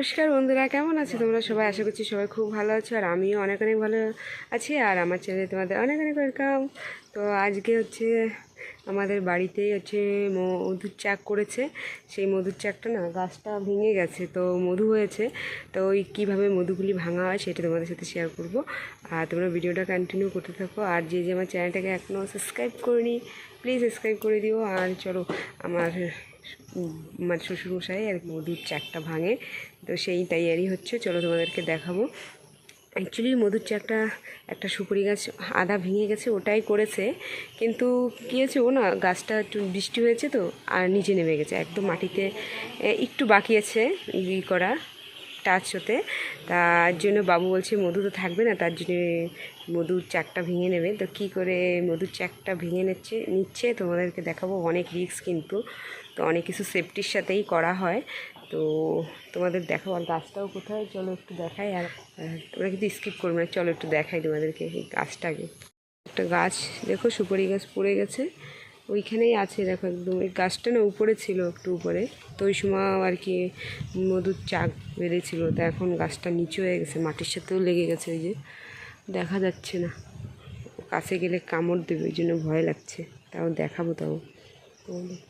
নমস্কার বন্ধুরা, কেমন আছো তোমরা? সবাই আশা করছি সবাই খুব ভালো আছো, আর আমিও অনেক অনেক ভালো আছি, আর আমার চ্যানেলে তোমাদের অনেক অনেক ওয়েলকাম তো আজকে হচ্ছে আমাদের বাড়িতেই হচ্ছে মধুর চাক করেছে। সেই মধুর চাকটা না গাছটা ভেঙে গেছে, তো মধু হয়েছে। তো ওই কীভাবে মধুগুলি ভাঙা হয় সেটা তোমাদের সাথে শেয়ার করব। আর তোমরা ভিডিওটা কন্টিনিউ করতে থাকো, আর যে যে আমার চ্যানেলটাকে এখনও সাবস্ক্রাইব করিনি প্লিজ সাবস্ক্রাইব করে দিও। আর চলো, আমার আমার শ্বশুরমশাই আর মধুর চাকটা ভাঙে। তো সেই তৈয়ারি হচ্ছে, চলো তোমাদেরকে দেখাবো। অ্যাকচুয়ালি মধুর চাকটা একটা সুপুরি গাছ আধা ভেঙে গেছে, ওটাই করেছে। কিন্তু কী হয়েছে, ও না গাছটা একটু বৃষ্টি হয়েছে তো, আর নিচে নেমে গেছে, একদম মাটিতে একটু বাকি আছে ই করা। টাচ হতে তার জন্য বাবু বলছে, মধু তো থাকবে না, তার জন্য মধুর চাকটা ভেঙে নেবে। তো কী করে মধুর চাকটা ভেঙে নিচ্ছে নিচ্ছে, তোমাদেরকে দেখাবো। অনেক রিস্ক কিন্তু, তো অনেক কিছু সেফটির সাথেই করা হয়। তো তোমাদের দেখাবো, আর গাছটাও কোথায়? চলো একটু দেখাই, আর তোমরা কিন্তু স্কিপ করবে না। চলো একটু দেখাই তোমাদেরকে এই গাছটাকে। একটা গাছ, দেখো সুপারি গাছ পড়ে গেছে। ওইখানেই আছে, দেখো একদম। এই গাছটা না উপরে ছিল একটু উপরে। তো ওই সময় আর কি মধুর চাক বেড়েছিল তো এখন গাছটা নিচু হয়ে গেছে, মাটির সাথেও লেগে গেছে ওই যে। দেখা যাচ্ছে না। কাছে গেলে কামড় দেবে, ওই জন্য ভয় লাগছে। তাও দেখাবো তাও। তোমাদের।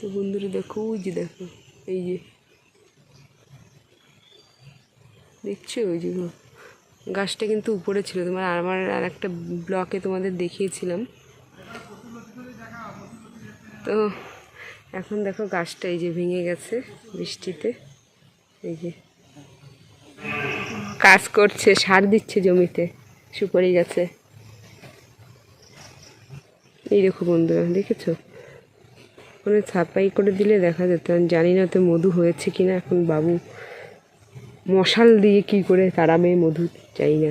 তো বন্ধুরা দেখো, ওই যে দেখো, এই যে। দেখছ ওই যে, গাছটা কিন্তু উপরে ছিল। তোমার আমার আর একটা ব্লকে তোমাদের দেখিয়েছিলাম। তো এখন দেখো গাছটা এই যে ভেঙে গেছে বৃষ্টিতে। এই যে কাজ করছে, সার দিচ্ছে জমিতে, সুপারি গাছে। এই দেখো বন্ধুরা, দেখেছ? ওখানে ছাপাই করে দিলে দেখা যেত। আমি জানি না তো মধু হয়েছে কিনা, এখন বাবু মশাল দিয়ে কি করে তাড়াবে মধু চাই না।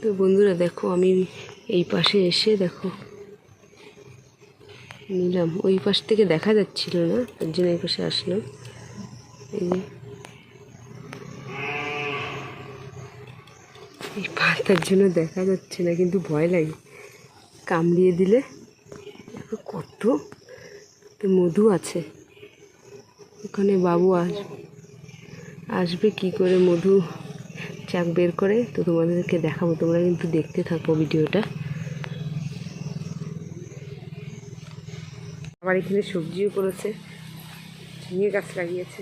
তো বন্ধুরা দেখো, আমি এই পাশে এসে দেখো নিলাম। ওই পাশ থেকে দেখা যাচ্ছিল না, তার জন্য এই পাশে আসলাম। এই যে। এই পাতার জন্য দেখা যাচ্ছে না, কিন্তু ভয় লাগে। কামড়িয়ে দিলে কত তো মধু আছে। ওখানে বাবু আসবে আসবে কি করে মধু? চাক বের করে, তো তোমাদেরকে দেখাবো। তোমরা কিন্তু দেখতে থাকো ভিডিওটা। আবার এখানে সবজিও করেছে, ঝিঙে গাছ লাগিয়েছে।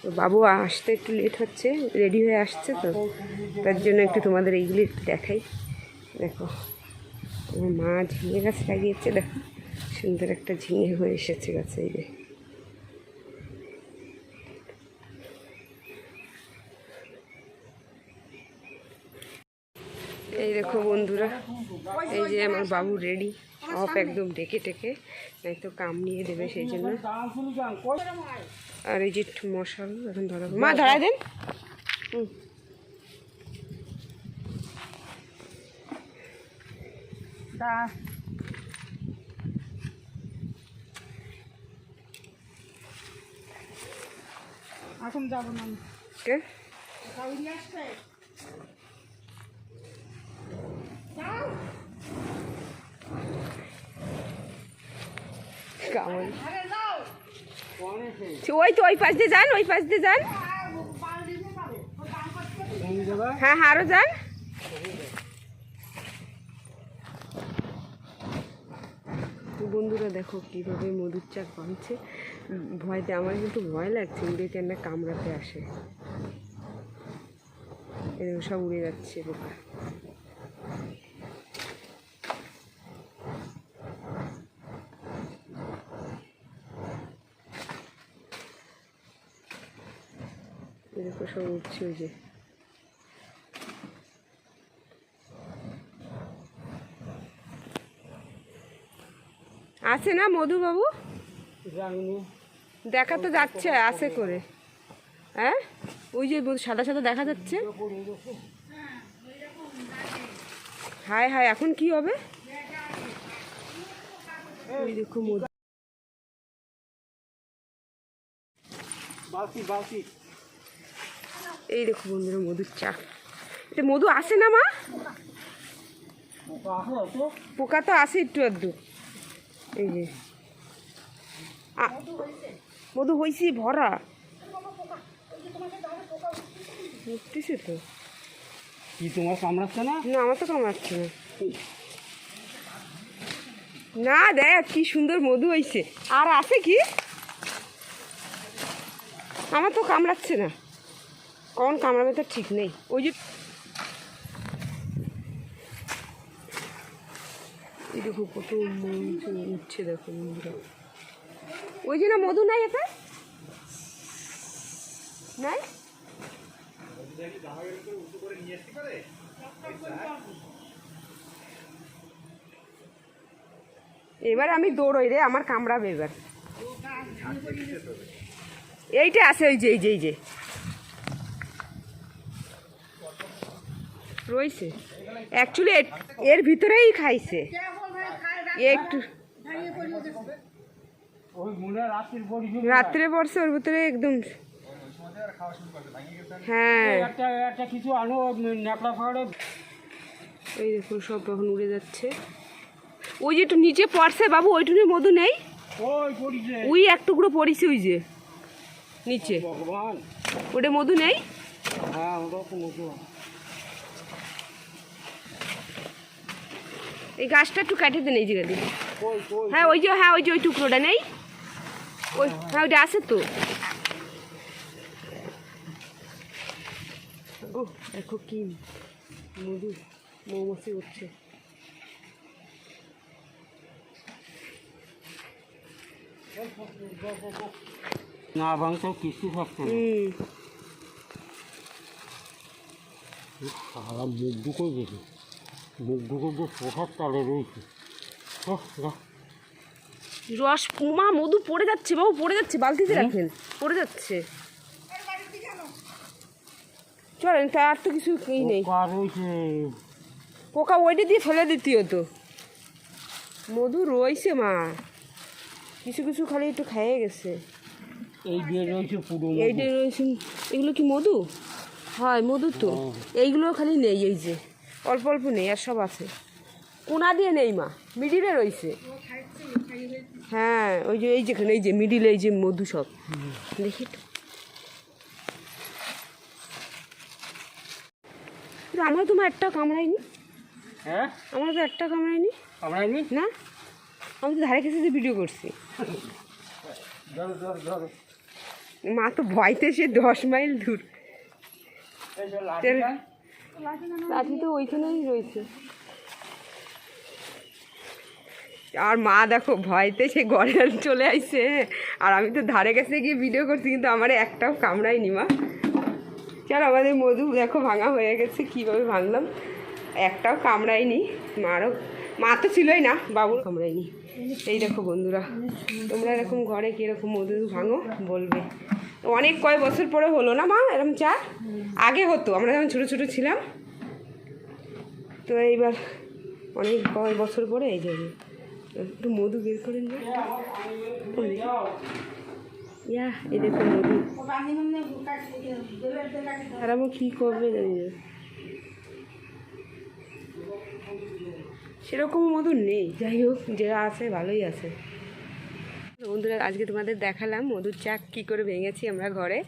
তো বাবু আসতে একটু লেট হচ্ছে রেডি হয়ে আসছে তো, তার জন্য একটু তোমাদের এইগুলি একটু দেখাই। দেখো মা ঝিঙে গাছ লাগিয়েছে, দেখো, সুন্দর একটা ঝিঙে হয়ে এসেছে গাছে, এই যে। এই দেখো বন্ধুরা এই যে আমার বাবু রেডি অফ একদম ডেকে টেকে নাই তো কাম নিয়ে দেবে সেই জন্য আর এই যে মশাল এখন ধরা মা ধরাই দেন হুম। এখন যাব না। কে? যাও। ওই তো ওই পাশ দিয়ে যান ওই পাশ দিয়ে যান। হ্যাঁ হ্যাঁ আরও যান। বন্ধুরা দেখো কীভাবে মধুর চাক উম, ভয়তে আমার কিন্তু ভয় লাগছে উড়ে কেন কামড়াতে আসে। এরকম সব উড়ে যাচ্ছে পোকা এরকম সব উঠছে ওই যে। আছে না মধুবাবু দেখা তো যাচ্ছে আছে করে। হ্যাঁ? ওই যে সাদা সাদা দেখা যাচ্ছে। হায় হায় এখন কি হবে? ওই দেখো মধু। বালতি বালতি। এই দেখো বন্ধুরা মধুর চা। এটা মধু আসে না মা? পোকা তো আসে একটু আধটু। এই যে। মধু হয়েছি ভরা। উঠতেছে তো। কি তোমার কামড়াচ্ছে না? না আমার তো কামাচ্ছে না। না দেখ কি সুন্দর মধু হয়েছে আর আছে কি? আমার তো কামড়াচ্ছে না। কখন কামড়াবে তো ঠিক নেই। ওই যে দেখো কত উঠছে দেখো বন্ধুরা। ওই যে না মধু নাই এতে? নাই? এবার আমি দৌড়ই রে, আমার কামড়াবে এবার। এইটা আছে, ওই যে, এই যে এই যে। রয়েছে। অ্যাকচুয়ালি এর ভিতরেই খাইছে। একটু রাত্রে পড়ছে ওর ভিতরে একদম হ্যাঁ। এই দেখুন সব এখন উড়ে যাচ্ছে। ওই যে একটু নিচে পড়ছে বাবু মধু নেই? ওই এক টুকরো পড়িছে ওই যে। নিচে। ওটা মধু নেই? হ্যাঁ ওটা তো মতো এই গাছটা একটু কাটে দেন এই জায়গা দিয়ে হ্যাঁ ওই যে হ্যাঁ ওই যে ওই টুকরোটা নেই। ওই হ্যাঁ ওইটা আছে তো। ও দেখো কি মধু মৌমাছি উঠছে। না ভাঙতে কিছু থাকছে সারা মুখ ঢুকে গেছে। মুখ ঢুকে যে তালে রয়েছে। রস মা মধু পড়ে যাচ্ছে বাবু পড়ে যাচ্ছে বালতিতে রাখেন পড়ে যাচ্ছে। চলেন তা আর তো কিছু এই নেই। পোকা ওইটা দিয়ে ফেলে দিতে হতো মধু রয়েছে মা। কিছু কিছু খালি একটু খেয়ে গেছে। এই দিয়ে রয়েছে পুরো এইটা রয়েছে এগুলো কি মধু? হয় মধু তো। এইগুলো খালি নেই এই যে। অল্প অল্প নেই আর সব আছে। কোনা দিয়ে নেই মা মিডিলে রয়েছে। হ্যাঁ ওই যে এই যেখানে এই যে মিডিলে এই যে মধু সব। দেখি। কিন্তু আমার তোমার একটা কামড়ায়নি। হ্যাঁ? আমার তো একটা কামড়ায়নি। কামড়ায়নি? না? আমি তো ধারে কাছে ভিডিও করছি। মা তো ভয়তে সে দশ মাইল দূর। লাঠি তো ওইখানেই রয়েছে। আর মা দেখো, ভয়তে সে ঘরে চলে আসছে আর আমি তো ধারে কাছে গিয়ে ভিডিও করছি, কিন্তু আমার একটাও কামড়ায়নি মা। চলো, আমাদের মধু দেখো, ভাঙা হয়ে গেছে, কীভাবে ভাঙলাম। একটাও কামড়ায়নি, মারও। মা তো ছিলই না বাবুর কামড়ায়নি। এই দেখো বন্ধুরা, তোমরা এরকম ঘরে কীরকম মধু ভাঙো, বলবে। অনেক কয় বছর পরে হলো না মা এরকম চা? আগে হতো, আমরা যখন ছোটো ছোটো ছিলাম। তো এইবার অনেক কয় বছর পরে এই যাবে একটু মধু বের করেন ইয়া, এই দেখো মধু। আর কী করবে সেরকম মধু নেই, যাই হোক যেটা আছে ভালোই আছে। বন্ধুরা, আজকে তোমাদের দেখালাম মধুর চাক কি করে ভেঙেছি আমরা ঘরে।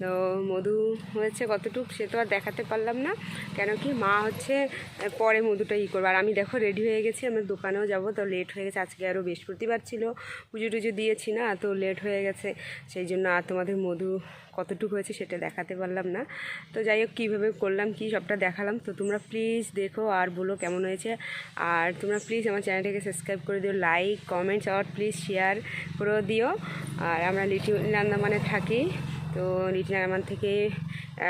তো মধু হয়েছে কতটুক সে তো আর দেখাতে পারলাম না, কেন কি মা হচ্ছে পরে মধুটা ই করব। আর আমি দেখো রেডি হয়ে গেছি, আমার দোকানেও যাব, তো লেট হয়ে গেছে, আজকে আরও বৃহস্পতিবার ছিল, পুজো টুজো দিয়েছি না, তো লেট হয়ে গেছে, সেই জন্য আর তোমাদের মধু কতটুকু হয়েছে সেটা দেখাতে পারলাম না। তো যাই হোক, কীভাবে করলাম, কি সবটা দেখালাম, তো তোমরা প্লিজ দেখো আর বলো কেমন হয়েছে। আর তোমরা প্লিজ আমার চ্যানেলটাকে সাবস্ক্রাইব করে দিও লাইক কমেন্টস আর প্লিজ শেয়ার করে দিও। আর আমরা লিটিল আন্দামানে থাকি, তো লিটিল আন্দামান থেকে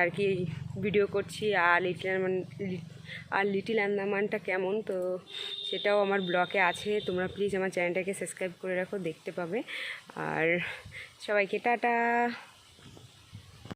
আর কি ভিডিও করছি, আর লিটিল আন্দামান আর লিটিল আন্দামানটা কেমন, তো সেটাও আমার ব্লগে আছে। তোমরা প্লিজ আমার চ্যানেলটাকে সাবস্ক্রাইব করে রাখো, দেখতে পাবে। আর সবাইকে টাটা।